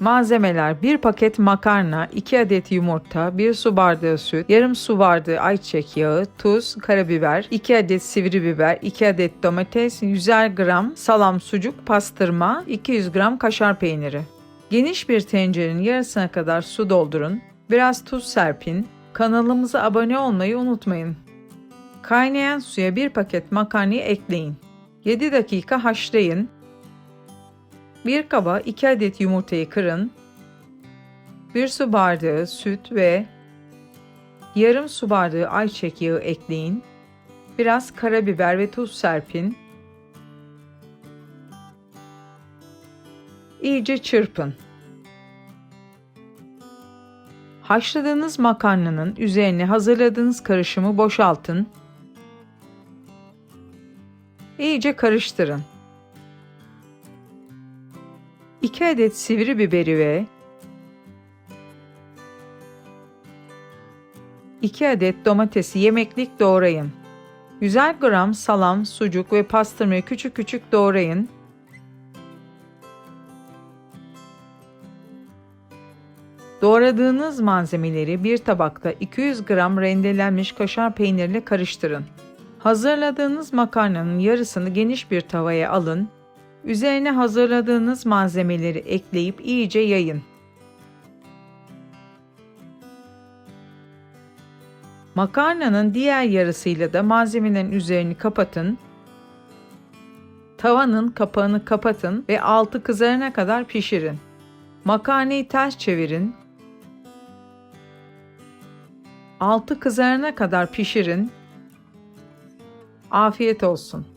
Malzemeler 1 paket makarna, 2 adet yumurta, 1 su bardağı süt, yarım su bardağı ayçiçek yağı, tuz, karabiber, 2 adet sivri biber, 2 adet domates, 100 gram salam sucuk, pastırma, 200 gram kaşar peyniri. Geniş bir tencerenin yarısına kadar su doldurun, biraz tuz serpin, kanalımıza abone olmayı unutmayın. Kaynayan suya 1 paket makarnayı ekleyin. 7 dakika haşlayın. Bir kaba 2 adet yumurtayı kırın. 1 su bardağı süt ve yarım su bardağı ayçiçek yağı ekleyin. Biraz karabiber ve tuz serpin. İyice çırpın. Haşladığınız makarnanın üzerine hazırladığınız karışımı boşaltın. İyice karıştırın. 2 adet sivri biberi ve 2 adet domatesi yemeklik doğrayın. 100 gram salam, sucuk ve pastırmayı küçük küçük doğrayın. Doğradığınız malzemeleri bir tabakta 200 gram rendelenmiş kaşar peynirle karıştırın. Hazırladığınız makarnanın yarısını geniş bir tavaya alın. Üzerine hazırladığınız malzemeleri ekleyip iyice yayın. Makarnanın diğer yarısıyla da malzemelerin üzerini kapatın. Tavanın kapağını kapatın ve altı kızarana kadar pişirin. Makarnayı ters çevirin. Altı kızarana kadar pişirin. Afiyet olsun.